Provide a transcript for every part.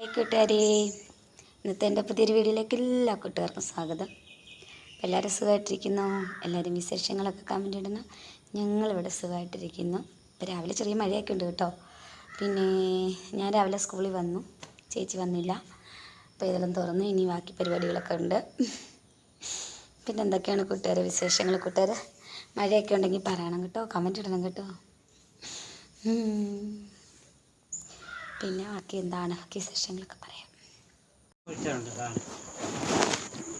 കൂട്ടുകാരെ ഇന്നത്തെ എന്റെ പുതിയൊരു വീഡിയോയിലേക്ക് എല്ലാ കൂട്ടുകാർക്കും സ്വാഗതം. എല്ലാവരും സുഖമായിട്ടിരിക്കുന്നു? എല്ലാവരും വിശേഷങ്ങളൊക്കെ കമന്റ് ഇടുന്നു ഞങ്ങളിവിടെ സുഖമായിട്ടിരിക്കുന്നു. രാവിലെ ചെറിയ മഴയൊക്കെ ഉണ്ട് കേട്ടോ. പിന്നെ ഞാൻ രാവിലെ സ്കൂളിൽ വന്നു. ചേച്ചി വന്നില്ല. അപ്പോൾ ഇതെല്ലാം തുറന്നു. ഇനി ബാക്കി പരിപാടികളൊക്കെ ഉണ്ട്. പിന്നെ എന്തൊക്കെയാണ് കൂട്ടുകാരെ വിശേഷങ്ങൾ കൂട്ടുകാരെ? മഴയൊക്കെ ഉണ്ടെങ്കിൽ പറയണം കേട്ടോ. കമന്റ് ഇടണം കേട്ടോ. പിന്നെ ബാക്കി എന്താണ്? ബാക്കി സെഷനിലൊക്കെ പറയാം.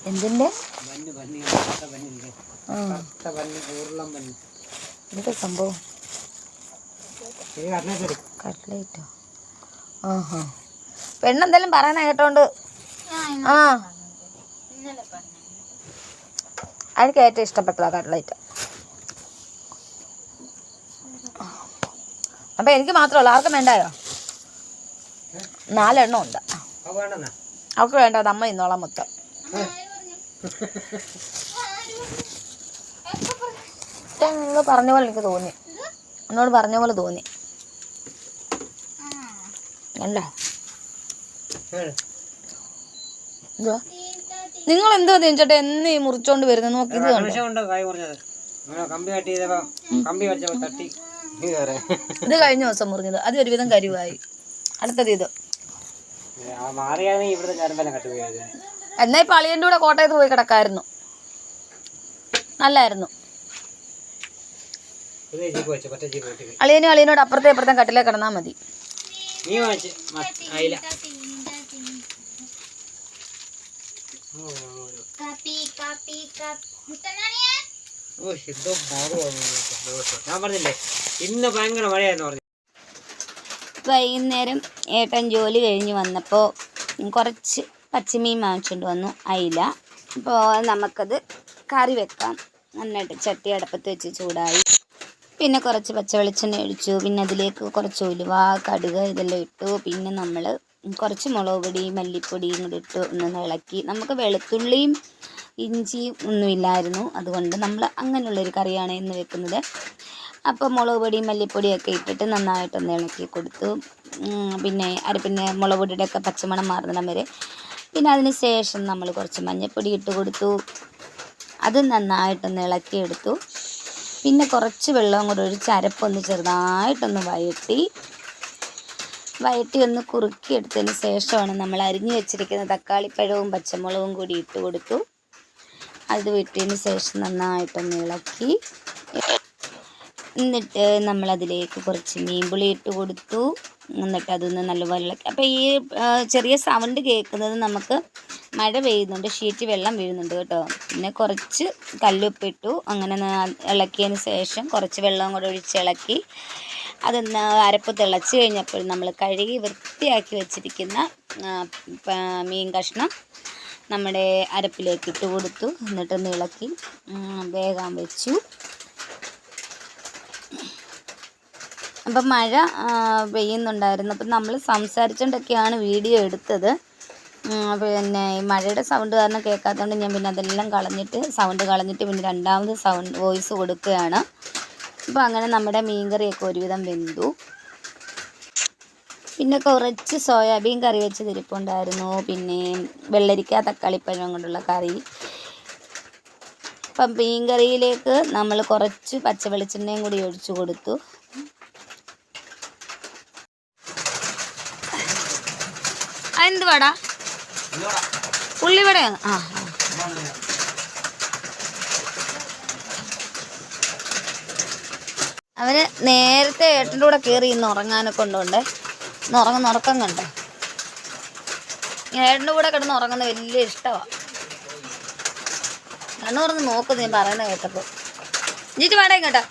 എന്തിന്റെ എന്താ സംഭവം. കട്ട്ലേറ്റോ ആഹാ. പെണ്ണെന്തെങ്കിലും പറയണ കേട്ടോണ്ട്? ആ എനിക്ക് ഏറ്റവും ഇഷ്ടപ്പെട്ടതാ കട്ട്ലേറ്റ് അപ്പൊ എനിക്ക് മാത്രമല്ല ആർക്കും വേണ്ടായോ? നാലെണ്ണം ഉണ്ട്? അവർക്ക് വേണ്ട അത് അമ്മ ഇന്നോളാം മൊത്തം. നിങ്ങൾ പറഞ്ഞ പോലെ എനിക്ക് തോന്നി. എന്നോട് പറഞ്ഞ പോലെ തോന്നി. അല്ല എന്തുവാ? നിങ്ങൾ എന്തോ ചേട്ടാ എന്ന് ഈ മുറിച്ചോണ്ട് വരുന്നത്? നോക്കി ഇത് കഴിഞ്ഞ ദിവസം മുറിഞ്ഞത്. അത് ഒരുവിധം കരുവായി. അടുത്തത് ഇത്. എന്നാ ഇപ്പൊ അളിയന്റെ കൂടെ കോട്ടയത്ത് പോയി കിടക്കായിരുന്നു. നല്ലായിരുന്നു. അളിയനും അളിയനോട് അപ്പുറത്തെ ഇപ്പുറത്തെ കട്ടിലേ കിടന്നാ മതി. ഓ, ശുദ്ധം ശുദ്ധം ഞാൻ പറഞ്ഞില്ലേ ഇന്ന് ഭയങ്കര മഴയായിരുന്നു പറഞ്ഞു വൈകുന്നേരം ഏട്ടൻ ജോലി കഴിഞ്ഞ് വന്നപ്പോൾ കുറച്ച് പച്ചമീൻ വാങ്ങിച്ചുകൊണ്ട് വന്നു അയില. അപ്പോൾ നമുക്കത് കറി വെക്കാം. നന്നായിട്ട് ചട്ടി അടപ്പത്ത് വെച്ച് ചൂടായി. പിന്നെ കുറച്ച് പച്ച വെളിച്ചെണ്ണ ഒഴിച്ചു. പിന്നെ അതിലേക്ക് കുറച്ച് ഉലുവ കടുക് ഇതെല്ലാം ഇട്ടു. പിന്നെ നമ്മൾ കുറച്ച് മുളക് പൊടി മല്ലിപ്പൊടിയും കൂടി ഇട്ടു. ഒന്ന് ഇളക്കി. നമുക്ക് വെളുത്തുള്ളിയും ഇഞ്ചിയും ഒന്നുമില്ലായിരുന്നു അതുകൊണ്ട് നമ്മൾ അങ്ങനെയുള്ളൊരു കറിയാണ് ഇന്ന് വെക്കുന്നത്. അപ്പോൾ മുളക് പൊടിയും മല്ലിപ്പൊടിയൊക്കെ ഇട്ടിട്ട് നന്നായിട്ടൊന്ന് ഇളക്കി കൊടുത്തു. പിന്നെ അര പിന്നെ മുളക് പൊടിയുടെ ഒക്കെ പച്ചമണം മാറുന്നിടം വരെ. പിന്നെ അതിന് ശേഷം നമ്മൾ കുറച്ച് മഞ്ഞൾപ്പൊടി ഇട്ട് കൊടുത്തു. അത് നന്നായിട്ടൊന്ന് ഇളക്കിയെടുത്തു പിന്നെ കുറച്ച് വെള്ളവും കൂടെ ഒഴിച്ച് അരപ്പൊന്ന് ചെറുതായിട്ടൊന്ന് വയറ്റി വയറ്റി ഒന്ന് കുറുക്കിയെടുത്തതിന് ശേഷമാണ് നമ്മൾ അരിഞ്ഞു വെച്ചിരിക്കുന്ന തക്കാളിപ്പഴവും പച്ചമുളകും കൂടി ഇട്ട് കൊടുത്തു. അത് വിട്ടതിന് ശേഷം നന്നായിട്ടൊന്ന് ഇളക്കി എന്നിട്ട് നമ്മളതിലേക്ക് കുറച്ച് മീൻപുളി ഇട്ട് കൊടുത്തു. എന്നിട്ട് അതൊന്ന് നല്ലപോലെ അപ്പോൾ ഈ ചെറിയ സൗണ്ട് കേൾക്കുന്നത് നമുക്ക് മഴ പെയ്യുന്നുണ്ട് ഷീറ്റ് വെള്ളം വീഴുന്നുണ്ട് കേട്ടോ. പിന്നെ കുറച്ച് കല്ലുപ്പിട്ടു. അങ്ങനെ ഇളക്കിയതിന് ശേഷം കുറച്ച് വെള്ളം കൂടെ ഒഴിച്ച് ഇളക്കി. അതൊന്ന് അരപ്പ് തിളച്ച് കഴിഞ്ഞപ്പോൾ നമ്മൾ കഴുകി വൃത്തിയാക്കി വെച്ചിരിക്കുന്ന മീൻ കഷ്ണം നമ്മുടെ അരപ്പിലേക്ക് ഇട്ട് കൊടുത്തു. എന്നിട്ടൊന്ന് ഇളക്കി. വേഗം വെച്ചു. അപ്പം മഴ പെയ്യുന്നുണ്ടായിരുന്നു. അപ്പം നമ്മൾ സംസാരിച്ചുകൊണ്ടൊക്കെയാണ് വീഡിയോ എടുത്തത്. പിന്നെ മഴയുടെ സൗണ്ട് കാരണം കേൾക്കാത്തതുകൊണ്ട് ഞാൻ പിന്നെ അതെല്ലാം കളഞ്ഞിട്ട് സൗണ്ട് കളഞ്ഞിട്ട് പിന്നെ രണ്ടാമത് സൗണ്ട് വോയിസ് കൊടുക്കുകയാണ്. അപ്പോൾ അങ്ങനെ നമ്മുടെ മീൻകറിയൊക്കെ ഒരുവിധം വെന്തു. പിന്നെ കുറച്ച് സോയാബീൻ കറി വെച്ച് തിരിപ്പുണ്ടായിരുന്നു. പിന്നെ വെള്ളരിക്ക തക്കാളിപ്പഴം കൊണ്ടുള്ള കറി. അപ്പം മീൻ കറിയിലേക്ക് നമ്മൾ കുറച്ച് പച്ച വെളിച്ചെണ്ണയും കൂടി ഒഴിച്ചു കൊടുത്തു എന്ത് വടാ ഉള്ളിവടയാണ് ആ. അവന് നേരത്തെ ഏട്ടന്റെ കൂടെ കയറി ഇന്ന് ഉറങ്ങാനൊക്കെ ഉണ്ടോണ്ടേ ഇന്ന് ഉറങ്ങുന്ന ഉറക്കം കണ്ടേ? ഏട്ടന്റെ കൂടെ കിടന്ന് ഉറങ്ങുന്ന വലിയ ഇഷ്ടമാണ് കണ്ണു തുറന്ന് നോക്കുന്നു ഞാൻ പറയുന്നത് കേട്ടപ്പോൾ. എന്നിട്ട് വേണേ കേട്ടോ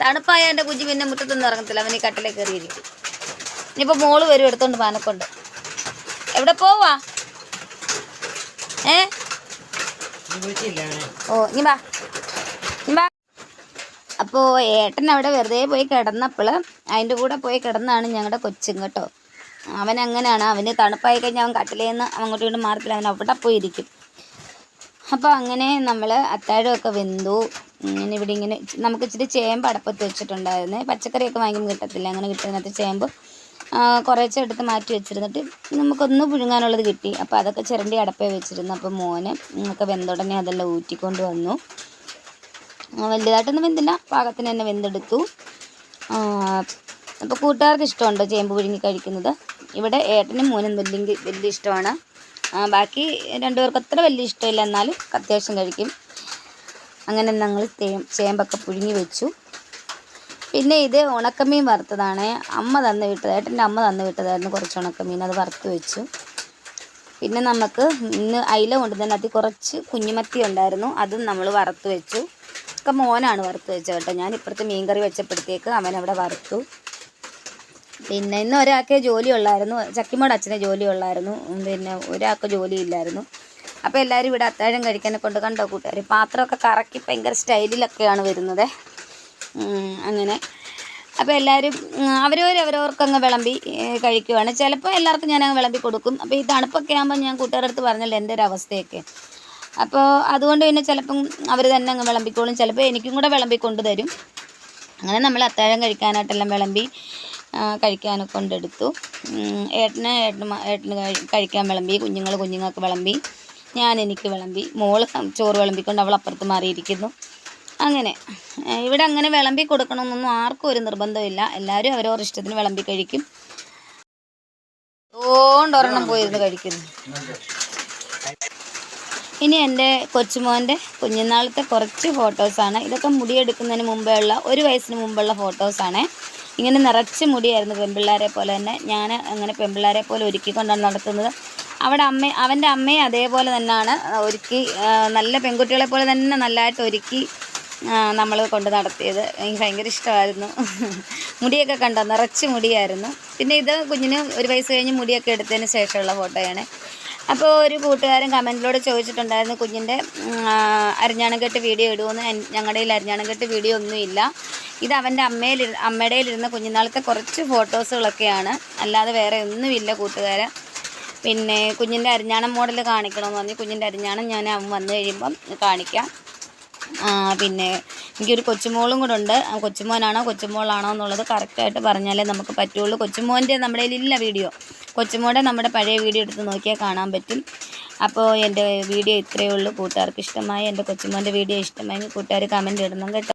തണുപ്പായ എന്റെ കുഞ്ഞ് പിന്നെ മുറ്റത്തൊന്നും ഇറങ്ങത്തില്ല. അവൻ ഈ കട്ടിലേ കയറിയിരിക്കും. ഇനിയിപ്പോൾ മോൾ വരും എടുത്തോണ്ട് പാനക്കൊണ്ട് എവിടെ പോവാ? ഏ? നീ ഓ ഇനി വാ. അപ്പോൾ ഏട്ടൻ അവിടെ വെറുതെ പോയി കിടന്നപ്പോൾ അതിന്റെ കൂടെ പോയി കിടന്നാണ് ഞങ്ങളുടെ കൊച്ചും കേട്ടോ. അവൻ അങ്ങനെയാണ് അവന് തണുപ്പായി കഴിഞ്ഞാൽ അവൻ കട്ടിലേന്ന് അങ്ങോട്ടും ഇങ്ങോട്ടും മാറത്തില്ല അവൻ അവിടെ പോയി ഇരിക്കും. അപ്പോൾ അങ്ങനെ നമ്മൾ അത്താഴമൊക്കെ വെന്തു. ഇങ്ങനെ ഇവിടെ ഇങ്ങനെ നമുക്ക് ഇച്ചിരി ചേമ്പ് അടപ്പത്ത് വെച്ചിട്ടുണ്ടായിരുന്നു. പച്ചക്കറിയൊക്കെ വാങ്ങിക്കുമ്പോൾ കിട്ടത്തില്ല. അങ്ങനെ കിട്ടുന്നതിനകത്ത് ചേമ്പ് കുറേശ്ശെ എടുത്ത് മാറ്റി വെച്ചിരുന്നിട്ട് നമുക്കൊന്ന് പുഴുങ്ങാനുള്ളത് കിട്ടി. അപ്പോൾ അതൊക്കെ ചിരണ്ടി അടപ്പേ വെച്ചിരുന്നു. അപ്പോൾ മോനെ ഒക്കെ വെന്തുടനെ അതെല്ലാം ഊറ്റിക്കൊണ്ട് വന്നു. വലുതായിട്ടൊന്നും വെന്തില്ല. പാകത്തിന് തന്നെ വെന്തെടുത്തു. അപ്പോൾ കൂട്ടുകാർക്ക് ഇഷ്ടമുണ്ട് ചേമ്പ് പുഴുങ്ങി കഴിക്കുന്നത്? ഇവിടെ ഏട്ടനും മോനും വലിയ വലിയ ഇഷ്ടമാണ്. ബാക്കി രണ്ടുപേർക്ക് അത്ര വലിയ ഇഷ്ടമില്ല. എന്നാലും അത്യാവശ്യം കഴിക്കും. അങ്ങനെ ഞങ്ങൾ ചേമ്പൊക്കെ പുഴുങ്ങി വെച്ചു. പിന്നെ ഇത് ഉണക്കമീൻ വറുത്തതാണ്. അമ്മ തന്ന് വിട്ടത് ഏട്ടന്റെ അമ്മ തന്ന് വിട്ടതായിരുന്നു കുറച്ച് ഉണക്കമീൻ അത് വറുത്ത് വെച്ചു. പിന്നെ നമുക്ക് ഇന്ന് അയില കൊണ്ടുതന്നെ കുറച്ച് കുഞ്ഞുമത്തി ഉണ്ടായിരുന്നു അതും നമ്മൾ വറുത്ത് വെച്ചു. ഒക്കെ മോനാണ് വറുത്ത് വെച്ചത് കേട്ടോ. ഞാൻ മീൻ കറി വെച്ചപ്പോഴത്തേക്ക് അവൻ അവിടെ വറുത്തു. പിന്നെ ഇന്ന് ഒരാൾക്കേ ജോലി ഉള്ളായിരുന്നു ചക്കിമോട് അച്ഛനെ ജോലി ഉള്ളായിരുന്നു പിന്നെ ഒരാൾക്ക് ജോലി ഇല്ലായിരുന്നു. അപ്പോൾ എല്ലാവരും ഇവിടെ അത്താഴം കഴിക്കാനെ കൊണ്ട് കണ്ടോ കൂട്ടുകാർ? പാത്രമൊക്കെ കറക്കി ഭയങ്കര സ്റ്റൈലിലൊക്കെയാണ് വരുന്നത്. അങ്ങനെ. അപ്പോൾ എല്ലാവരും അങ്ങ് വിളമ്പി കഴിക്കുവാണ്. ചിലപ്പോൾ എല്ലാവർക്കും ഞാൻ അങ്ങ് വിളമ്പി കൊടുക്കും. അപ്പോൾ ഈ തണുപ്പൊക്കെ ആകുമ്പോൾ ഞാൻ കൂട്ടുകാരുടെ അടുത്ത് പറഞ്ഞല്ലോ എന്റെ ഒരു അവസ്ഥയൊക്കെ അപ്പോൾ അതുകൊണ്ട് പിന്നെ ചിലപ്പം അവർ തന്നെ അങ്ങ് വിളമ്പിക്കോളും. ചിലപ്പോൾ എനിക്കും കൂടെ വിളമ്പി കൊണ്ടുതരും അങ്ങനെ നമ്മൾ അത്താഴം കഴിക്കാനായിട്ടെല്ലാം വിളമ്പി കഴിക്കാനൊക്കെ കൊണ്ടെടുത്തു. ഏട്ടന് ഏട്ടന് ഏട്ടന് കഴിക്കാൻ വിളമ്പി. കുഞ്ഞുങ്ങൾ കുഞ്ഞുങ്ങൾക്ക് വിളമ്പി. ഞാൻ എനിക്ക് വിളമ്പി. മോൾ ചോറ് വിളമ്പിക്കൊണ്ട് അവൾ അപ്പുറത്ത് മാറിയിരിക്കുന്നു. അങ്ങനെ. ഇവിടെ അങ്ങനെ വിളമ്പി കൊടുക്കണമെന്നൊന്നും ആർക്കും ഒരു നിർബന്ധമില്ല. എല്ലാവരും അവരവരുടെ ഇഷ്ടത്തിന് വിളമ്പി കഴിക്കും. ഓണ്ടൊരെണ്ണം പോയിരുന്ന് കഴിക്കുന്നു. ഇനി എന്റെ കൊച്ചുമോന്റെ കുഞ്ഞുനാളത്തെ കുറച്ച് ഫോട്ടോസാണ്. ഇതൊക്കെ മുടിയെടുക്കുന്നതിന് മുമ്പേ ഉള്ള ഒരു വയസ്സിന് മുമ്പുള്ള ഫോട്ടോസാണ്. ഇങ്ങനെ നിറച്ച് മുടിയായിരുന്നു പെൺപിള്ളേരെ പോലെ തന്നെ. ഞാൻ അങ്ങനെ പെൺപിള്ളേരെ പോലെ ഒരുക്കിക്കൊണ്ടാണ് നടത്തുന്നത്. അവിടെ അമ്മ അവന്റെ അമ്മയെ അതേപോലെ തന്നെയാണ് ഒരുക്കി നല്ല പെൺകുട്ടികളെ പോലെ തന്നെ നല്ലതായിട്ട് ഒരുക്കി നമ്മൾ കൊണ്ട് നടത്തിയത്. എനിക്ക് ഭയങ്കര ഇഷ്ടമായിരുന്നു. മുടിയൊക്കെ കണ്ടോ? നിറച്ച് മുടിയായിരുന്നു. പിന്നെ ഇത് കുഞ്ഞിന് ഒരു വയസ്സ് കഴിഞ്ഞ് മുടിയൊക്കെ എടുത്തതിന് ശേഷമുള്ള ഫോട്ടോയാണ്. അപ്പോൾ ഒരു കൂട്ടുകാരൻ കമന്റിലൂടെ ചോദിച്ചിട്ടുണ്ടായിരുന്നു കുഞ്ഞിന്റെ അരിഞ്ഞാണം കെട്ട് വീഡിയോ ഇടുമെന്ന് ഞങ്ങളുടെ കയ്യിൽ അരിഞ്ഞാണം കെട്ട് വീഡിയോ ഒന്നുമില്ല. ഇത് അവന്റെ അമ്മയിൽ അമ്മയുടെ ഇരുന്ന കുഞ്ഞിനാളത്തെ കുറച്ച് ഫോട്ടോസുകളൊക്കെയാണ്. അല്ലാതെ വേറെ ഒന്നുമില്ല കൂട്ടുകാരെ. പിന്നെ കുഞ്ഞിന്റെ അരിഞ്ഞാണം മോഡൽ കാണിക്കണമെന്ന് പറഞ്ഞു കുഞ്ഞിന്റെ അരിഞ്ഞാണം ഞാൻ അവൻ വന്നു കഴിയുമ്പം കാണിക്കാം. പിന്നെ എനിക്കൊരു കൊച്ചുമോളും കൂടെ ഉണ്ട്. കൊച്ചുമോനാണോ കൊച്ചുമോളാണോ എന്നുള്ളത് കറക്റ്റായിട്ട് പറഞ്ഞാലേ നമുക്ക് പറ്റുള്ളൂ. കൊച്ചുമോന്റെ നമ്മുടെ ഇല്ല വീഡിയോ കൊച്ചുമോടെ നമ്മുടെ പഴയ വീഡിയോ എടുത്ത് നോക്കിയാൽ കാണാൻ പറ്റും. അപ്പോൾ എന്റെ വീഡിയോ ഇത്രയേ ഉള്ളൂ. കൂട്ടുകാർക്ക് ഇഷ്ടമായി എന്റെ കൊച്ചുമോന്റെ വീഡിയോ ഇഷ്ടമായി കൂട്ടുകാർ കമന്റ് ഇടണം കേട്ടോ.